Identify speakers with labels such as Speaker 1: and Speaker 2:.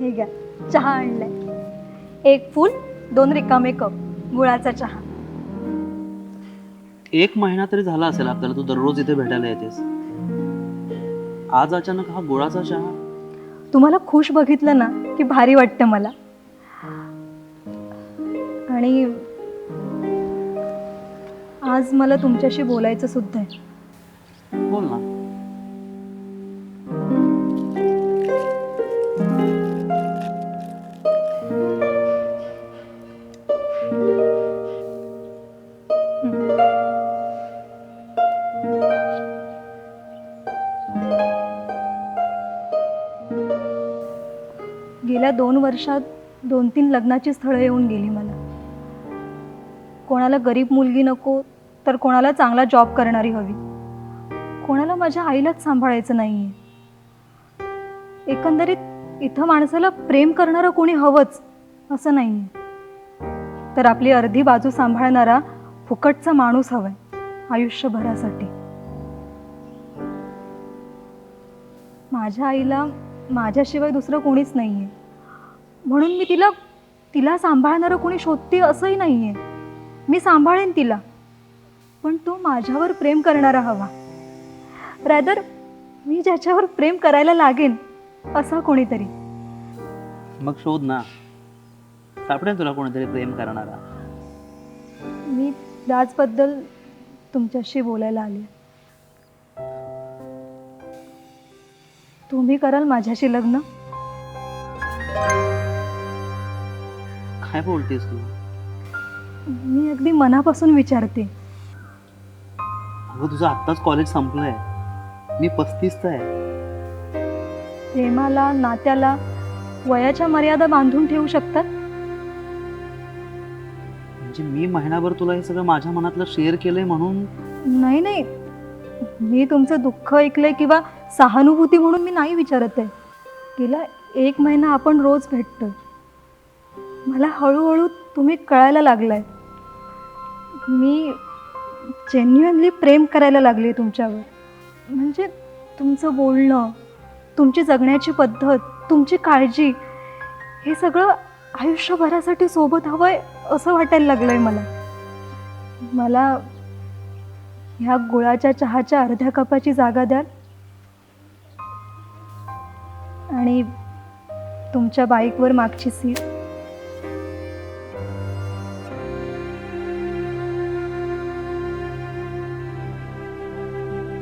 Speaker 1: हे घ्या चहा आणलाय. एक फुल दोन रिकामे कप. गुळाचा चहा.
Speaker 2: एक महिना तरी झाला असेल आपल्याला तू दररोज इथे भेटायला येतेस. आज अचानक हा गोळाचा चहा.
Speaker 1: तुम्हाला खुश बघितलं ना की भारी वाटतं मला. आणि आज मला तुमच्याशी बोलायचं सुद्धा आहे.
Speaker 2: बोल ना.
Speaker 1: गेल्या दोन वर्षात दोन तीन लग्नाची स्थळं येऊन गेली मला. कोणाला गरीब मुलगी नको तर कोणाला चांगला जॉब करणारी हवी. कोणाला माझ्या आईलाच सांभाळायचं नाही आहे एकंदरीत इथं माणसाला प्रेम करणारं कोणी हवंच असं नाही आहे तर आपली अर्धी बाजू सांभाळणारा फुकटचा माणूस हवाय आयुष्यभरासाठी. माझ्या आईला माझ्याशिवाय दुसरं कोणीच नाही आहे म्हणून मी तिला तिला सांभाळणारं कोणी शोधते असंही नाही आहे मी सांभाळेन तिला. पण तो माझ्यावर प्रेम करणारा हवा. रॅदर मी ज्याच्यावर प्रेम करायला लागेन असा कोणीतरी.
Speaker 2: मग शोध ना. सापडेल तुला कोणीतरी प्रेम करणारा?
Speaker 1: मी त्याचबद्दल तुमच्याशी बोलायला आले तुम्ही कराल माझ्याशी लग्न?
Speaker 2: काय बोलतेस तू?
Speaker 1: मी अगदी मनापासून विचारते.
Speaker 2: अगं तुझं आत्ताच कॉलेज संपलंय. मी पस्तीसचा आहे.
Speaker 1: प्रेमाला नात्याला वयाच्या मर्यादा बांधून ठेवू शकतात?
Speaker 2: म्हणजे मी महिनाभर तुला हे सगळं माझ्या मनातलं शेअर केलंय म्हणून?
Speaker 1: नाही नाही. मी तुमचं दुःख ऐकलंय किंवा सहानुभूती म्हणून मी नाही विचारत आहे. गेला एक महिना आपण रोज भेटतो मला हळूहळू तुम्ही कळायला लागलाय. मी जेन्युअनली प्रेम करायला लागले तुमच्यावर. म्हणजे तुमचं बोलणं तुमची जगण्याची पद्धत तुमची काळजी हे सगळं आयुष्यभरासाठी सोबत हवंय असं वाटायला लागलंय मला. मला ह्या गुळाच्या चहाच्या अर्ध्या कपाची जागा द्याल. आणि तुमच्या बाईकवर मागची सीट.